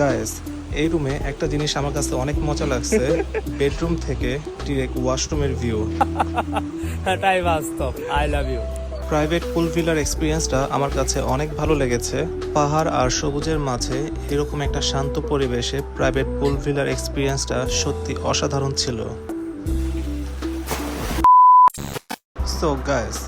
Guys এই রুমে একটা জিনিস আমার কাছে অনেক মজা লাগছে। বেডরুম থেকে ডিরেক্ট ওয়াশরুমের ভিউ এটাই বাস্তব। I love you private pool ভিলার এক্সপিরিয়েন্সটা আমার কাছে অনেক ভালো লেগেছে। পাহাড় আর সবুজের মাঝে এরকম একটা শান্ত পরিবেশে প্রাইভেট পুল ভিলার এক্সপিরিয়েন্সটা সত্যি অসাধারণ ছিল। সো গাইস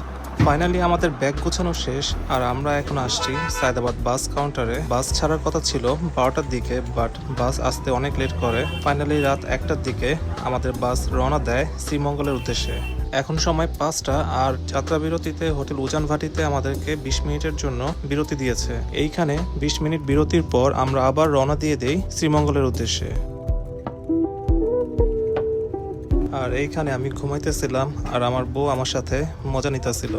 ফাইনালি আমাদের ব্যাগ গোছানো শেষ, আর আমরা এখন আসছি সায়দাবাদ বাস কাউন্টারে বাস ছাড়ার কথা ছিল বারোটার দিকে বাট বাস আসতে অনেক লেট করে। ফাইনালি রাত একটার দিকে আমাদের বাস রওনা দেয় শ্রীমঙ্গলের উদ্দেশ্যে। এখন সময় পাঁচটা, আর যাত্রা বিরতিতে হোটেল উজান ভাটিতে আমাদেরকে বিশ মিনিটের জন্য বিরতি দিয়েছে। এইখানে বিশ মিনিট বিরতির পর আমরা আবার রওনা দিয়ে দেই শ্রীমঙ্গলের উদ্দেশ্যে। আর এইখানে আমি ঘুমাইতেছিলাম আর আমার বউ আমার সাথে মজা নিতেছিল।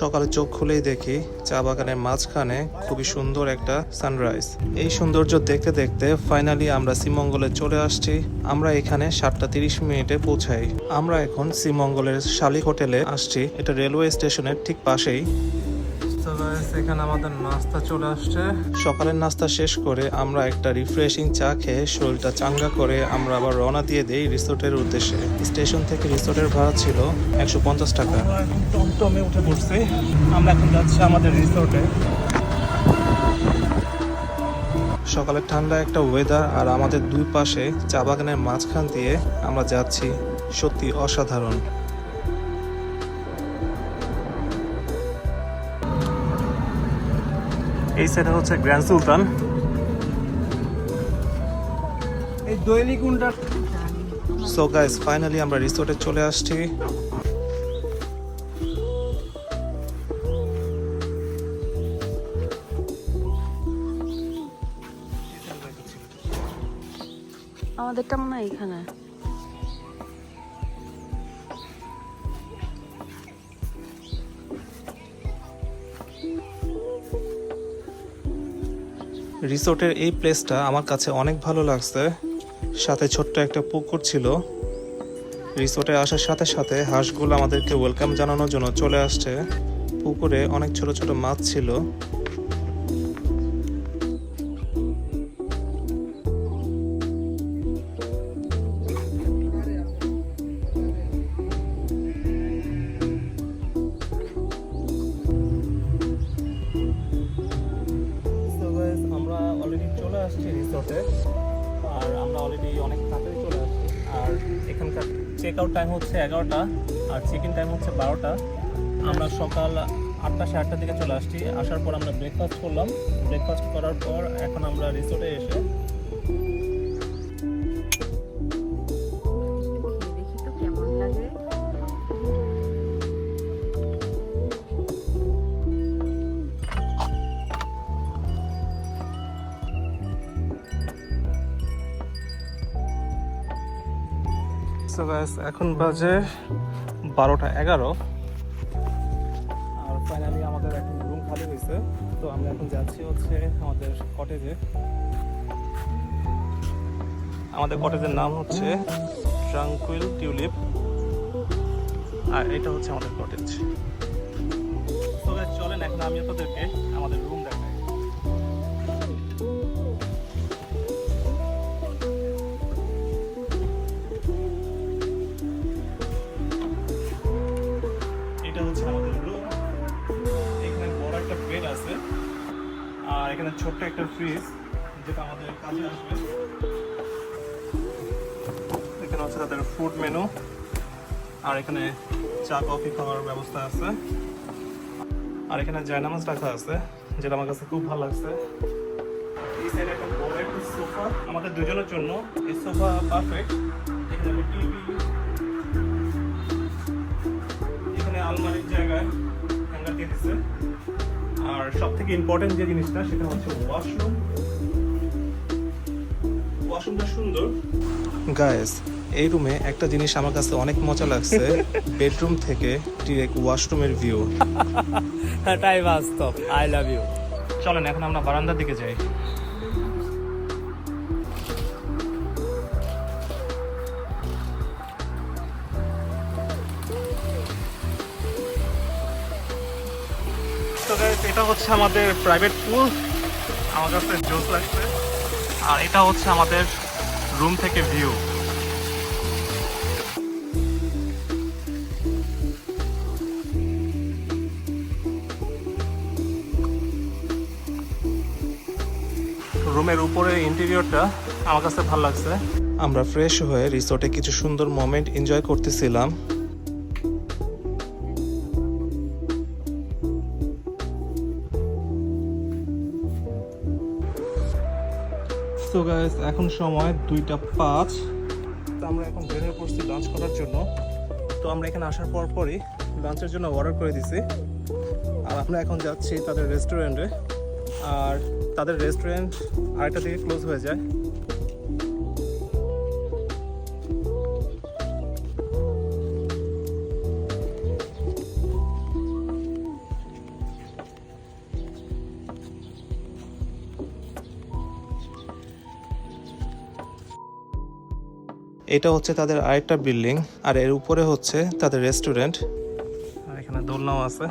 সকালে চোখ খুলেই দেখি চা বাগানের মাঝখানে খুবই সুন্দর একটা সানরাইজ। এই সৌন্দর্য দেখতে দেখতে ফাইনালি আমরা শ্রীমঙ্গলে চলে আসছি। আমরা এখানে সাতটা তিরিশ মিনিটে পৌঁছাই। আমরা এখন শ্রীমঙ্গলের শালিক হোটেলে আসছি। এটা রেলওয়ে স্টেশনের ঠিক পাশেই। এখানে আমাদের নাস্তা চলে আসছে। সকালের নাস্তা শেষ করে আমরা একটা রিফ্রেশিং চা খেয়ে শরীরটা চাঙ্গা করে আমরা আবার রওনা দিয়ে দেই রিসোর্টের উদ্দেশ্যে। স্টেশন থেকে রিসোর্টের ভাড়া ছিল একশো পঞ্চাশ টাকা। টমটমে উঠে পড়ছি। আমরা এখন যাচ্ছি আমাদের রিসোর্টে। সকালে ঠান্ডা একটা ওয়েদার আর আমাদের দুই পাশে চা বাগানের মাঝখান দিয়ে আমরা যাচ্ছি। সত্যি অসাধারণ। এই সাইডে হচ্ছে গ্র্যান্ড সুলতান। এই দৈনিক গুন্ডার সো গাইস ফাইনালি আমরা রিসোর্টে চলে আসছি। আমাদেরটা মনে হয় এখানে। রিসোর্টের এই প্লেসটা আমার কাছে অনেক ভালো লাগছে। সাথে ছোট্ট একটা পুকুর ছিল। রিসোর্টে আসার সাথে সাথে হাঁসগুলো আমাদেরকে ওয়েলকাম জানানোর জন্য চলে আসছে। পুকুরে অনেক ছোট ছোট মাছ ছিল। চেক আউট টাইম হচ্ছে এগারোটা আর চেক ইন টাইম হচ্ছে বারোটা। আমরা সকাল আটটা সাড়ে আটটার দিকে চলে আসছি। আসার পর আমরা ব্রেকফাস্ট করলাম। ব্রেকফাস্ট করার পর এখন আমরা রিসোর্টে এসে সো গাইস এখন বাজে বারোটা এগারো। আর ফাইনালি আমাদের এখন রুম খালি হয়েছে। তো আমরা এখন যাচ্ছি হচ্ছে আমাদের কটেজে আমাদের কটেজের নাম হচ্ছে ট্রাঙ্কুইল টিউলিপ আর এটা হচ্ছে আমাদের কটেজ তো চলেন এখন আমি আপনাদেরকে আমাদের রুম আর এখানে ছোট্ট একটা ফ্রিজ যেটা আমাদের কাজে আসবে। এখানে হচ্ছে তাদের ফুড মেনু আর এখানে চা কফি খাওয়ার ব্যবস্থা আছে। আর এখানে জায়নামাজ রাখা আছে, যেটা আমার কাছে খুব ভালো লাগছে। একটা আমাদের দুজনের জন্য এই সোফা পারফেক্ট এখানে টিভি এখানে আলমারির জায়গায় হ্যাঙ্গার দিয়ে আর সব থেকে ইম্পর্টেন্ট যে জিনিসটা সেটা হচ্ছে ওয়াশরুম ওয়াশরুমটা সুন্দর। গায়েস এই রুমে একটা জিনিস আমার কাছে অনেক মজা লাগছে। বেডরুম থেকে ডিরেক্ট ওয়াশরুমের ভিউ হ্যাঁ এটাই বাস্তব। আই লাভ ইউ চলেন এখন আমরা বারান্দার দিকে যাই। এটা হচ্ছে আমাদের প্রাইভেট পুল আমার কাছে জোস লাগছে। আর এটা হচ্ছে আমাদের রুম থেকে ভিউ রুমের উপরে ইন্টেরিয়রটা আমার কাছে ভালো লাগছে। আমরা ফ্রেশ হয়ে রিসোর্টে কিছু সুন্দর মোমেন্ট এনজয় করতেছিলাম। সো গাইস এখন সময় দুইটা পাঁচ। তো আমরা এখন বের হয়ে পড়ছি লাঞ্চ করার জন্য। তো আমরা এখানে আসার পর পরই লাঞ্চের জন্য অর্ডার করে দিছি। আর আমরা এখন যাচ্ছি তাদের রেস্টুরেন্টে আর তাদের রেস্টুরেন্ট আরেকটা দিকে ক্লোজ হয়ে যায়। এটা হচ্ছে তাদের আরেকটা বিল্ডিং, আর এর উপরে হচ্ছে তাদের রেস্টুরেন্ট। আর এখানে দোলনাও আছে।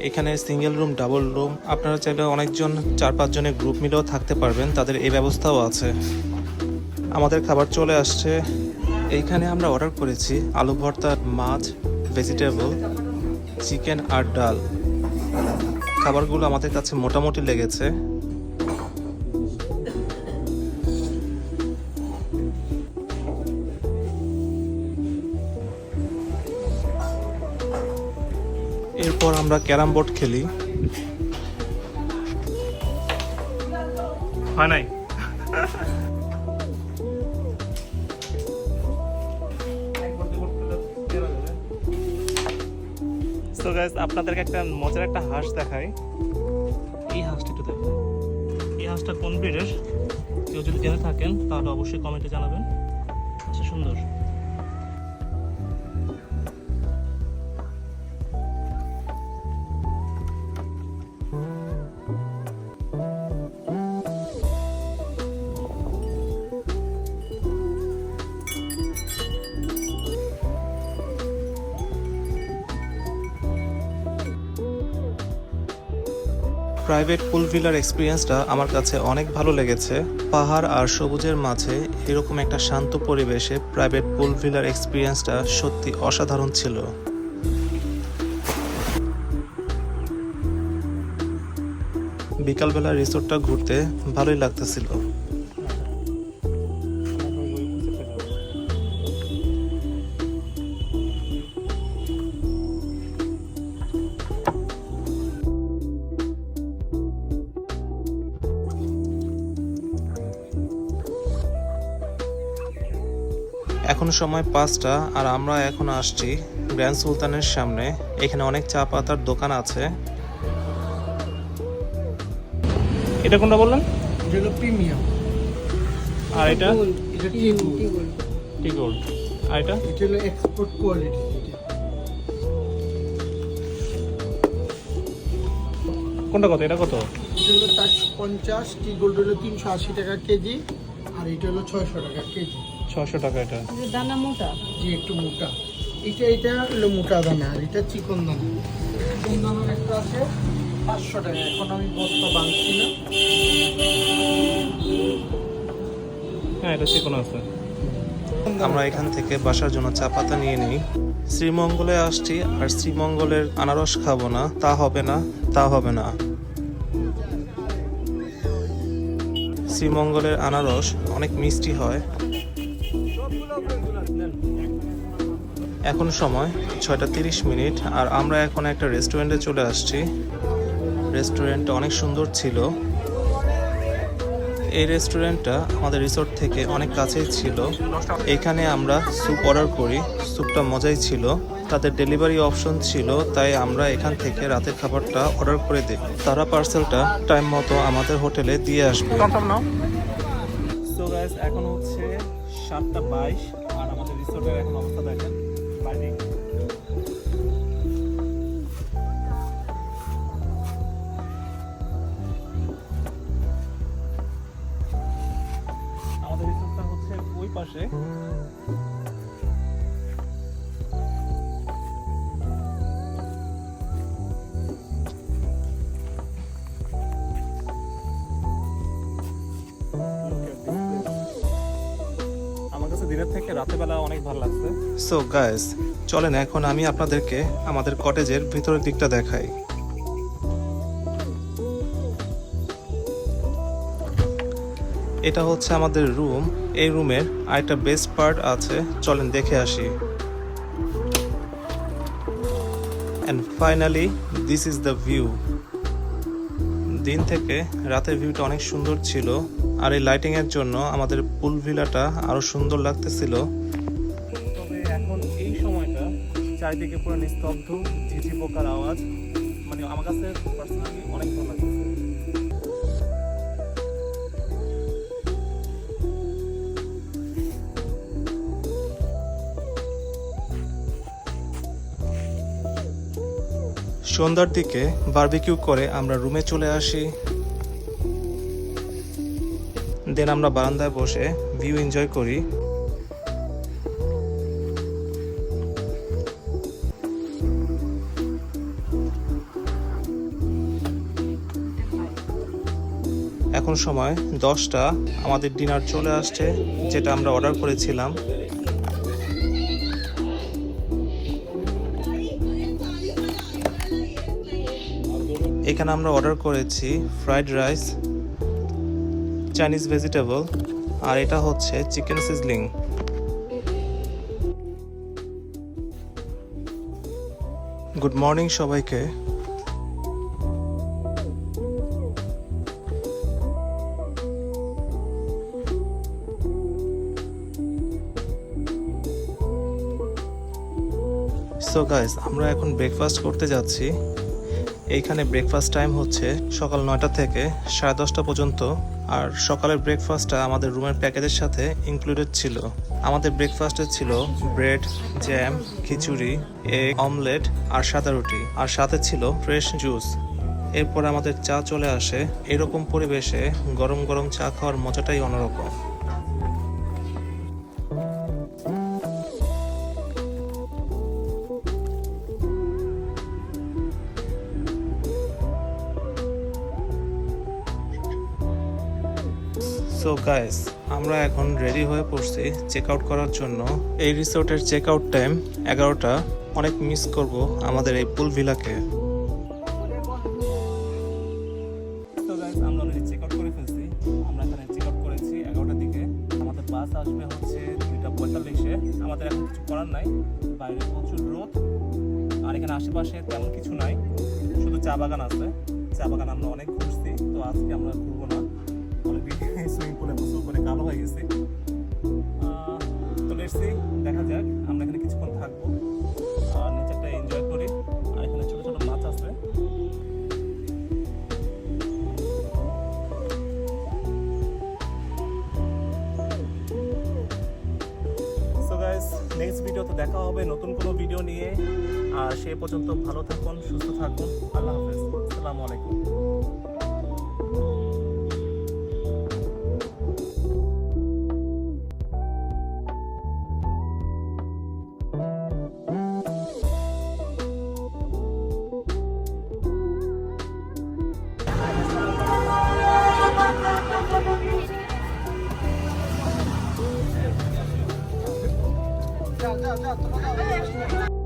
এখানে সিঙ্গেল রুম, ডাবল রুম, আপনারা চাইলে অনেকজন, চার পাঁচজনের গ্রুপ মিলেও থাকতে পারবেন, তাদের এই ব্যবস্থাও আছে। আমাদের খাবার চলে আসছে। এইখানে আমরা অর্ডার করেছি আলু ভর্তা, মাছ ভেজিটেবল চিকেন আর ডাল। খাবারগুলো আমাদের কাছে মোটামুটি লেগেছে। এরপর আমরা ক্যারাম বোর্ড খেলি। হয় নাই? তো গাইস আপনাদেরকে একটা মজার একটা হাঁস দেখাই। এই হাঁসটা একটু দেখো এই হাঁসটা কোন ব্রিডের? কেউ যদি জেনে থাকেন তাহলে অবশ্যই কমেন্টে জানাবেন। আচ্ছা সুন্দর। প্রাইভেট পুল ভিলার এক্সপিরিয়েন্সটা আমার কাছে অনেক ভালো লেগেছে। পাহাড় আর সবুজের মাঝে এরকম একটা শান্ত পরিবেশে প্রাইভেট পুল ভিলার এক্সপিরিয়েন্সটা সত্যি অসাধারণ ছিল। বিকালবেলা রিসোর্টটা ঘুরতে ভালোই লাগতেছিল। এখন সময় পাঁচটা আর আমরা এখন আসছি গ্র্যান্ড সুলতানের সামনে। এখানে অনেক চা পাতার দোকান আছে। এটা কোনটা বললেন? প্রিমিয়াম। আর এটা? গোল্ড আর এটা? এটা হলো এক্সপোর্ট কোয়ালিটি কোনটা কত? এটা কত? এটা হলো চারশো পঞ্চাশ টি গোল্ড হলো তিনশো আশি টাকা কেজি আর এটা হলো ছয়শো টাকা কেজি। ছশো টাকা এটা। দানা মোটা? যে একটু মোটা। এটা এটা হলো মোটা দানা আর এটা চিকন দানা। চিকন দানার একটা আছে পাঁচশো টাকা। এখন আমি বস্তা বাঁধছি না। হ্যাঁ এটা চিকন আছে। আমরা এখান থেকে বাসার জন্য চা পাতা নিয়ে নিই। শ্রীমঙ্গলে আসছি আর শ্রীমঙ্গলের আনারস খাব না। তা হবে না তা হবে না। শ্রীমঙ্গলের আনারস অনেক মিষ্টি হয়। এখন সময় ছয়টা তিরিশ মিনিট, আর আমরা এখন একটা রেস্টুরেন্টে চলে আসছি। রেস্টুরেন্টটা অনেক সুন্দর ছিল। এই রেস্টুরেন্টটা আমাদের রিসোর্ট থেকে অনেক কাছেই ছিল। এখানে আমরা স্যুপ অর্ডার করি, স্যুপটা মজাই ছিল। তাদের ডেলিভারি অপশন ছিল, তাই আমরা এখান থেকে রাতের খাবারটা অর্ডার করে দিই। তারা পার্সেলটা টাইম মতো আমাদের হোটেলে দিয়ে আসবে। এখন হচ্ছে সাতটা বাইশ, আর আমাদের রিসোর্টের এখন দিনের থেকে রাতের বেলা অনেক ভালো লাগছে। সো গাইস চলেন এখন আমি আপনাদেরকে আমাদের কটেজের ভিতরের দিকটা দেখাই। এটা হচ্ছে আমাদের রুম। এই রুমের আরেকটা বেস্ট পার্ট আছে। চলেন দেখে আসি। And finally this is the view দিন থেকে রাতের ভিউটা অনেক সুন্দর ছিল, আর এই লাইটিং এর জন্য আমাদের পুল ভিলাটা আরও সুন্দর লাগতেছিল। তবে এখন এই সময়টা চারিদিকে পুরো নিস্তব্ধ, ঝিঝি পোকার আওয়াজ। মানে আমার কাছে পার্সোনালি সন্ধ্যার দিকে বারবিকিউ করে আমরা রুমে চলে আসি। দেন আমরা বারান্দায় বসে ভিউ এনজয় করি। এখন সময় দশটা, আমাদের ডিনার চলে আসছে, যেটা আমরা অর্ডার করেছিলাম। এখানে আমরা অর্ডার করেছি ফ্রাইড রাইস চাইনিজ ভেজিটেবল আর এটা হচ্ছে চিকেন সিজলিং গুড মর্নিং সবাইকে। সো গাইস আমরা এখন ব্রেকফাস্ট করতে যাচ্ছি। এইখানে ব্রেকফাস্ট টাইম হচ্ছে সকাল নয়টা থেকে সাড়ে দশটা পর্যন্ত। আর সকালের ব্রেকফাস্টটা আমাদের রুমের প্যাকেজের সাথে ইনক্লুডেড ছিল। আমাদের ব্রেকফাস্টে ছিল bread jam khichdi egg omelette আর সাদা রুটি। আর সাথে ছিল ফ্রেশ জুস এরপর আমাদের চা চলে আসে। এরকম পরিবেশে গরম গরম চা খাওয়ার মজাটাই অন্যরকম। সো গাইস আমরা এখন রেডি হয়ে পড়ছি চেক আউট করার জন্য। এই রিসোর্টের চেক আউট টাইম এগারোটা। অনেক মিস করব আমাদের এই পুল ভিলাকে বাস আসবে হচ্ছে দুইটা পঁয়তাল্লিশে। আমাদের এখন করার নাই। বাইরে প্রচুর রোদ। আর এখানে আশেপাশে তেমন কিছু নাই। শুধু চা বাগান আছে। চা বাগান আমরা অনেক ঘুরছি। তো আজকে আমরা পুলে গোসল কালো হয়ে গেছি। তো লেটসি দেখা যাক, আমরা এখানে কিছুক্ষণ থাকব। আর নেচারটা এনজয় করি। আর এখানে ছোট ছোট মাছ আছে। নেক্সট ভিডিওতে দেখা হবে নতুন কোনো ভিডিও নিয়ে। আর সে পর্যন্ত ভালো থাকুন, সুস্থ থাকুন। আল্লাহ হাফেজ। আসসালামু আলাইকুম। যা যা যা তোমাকে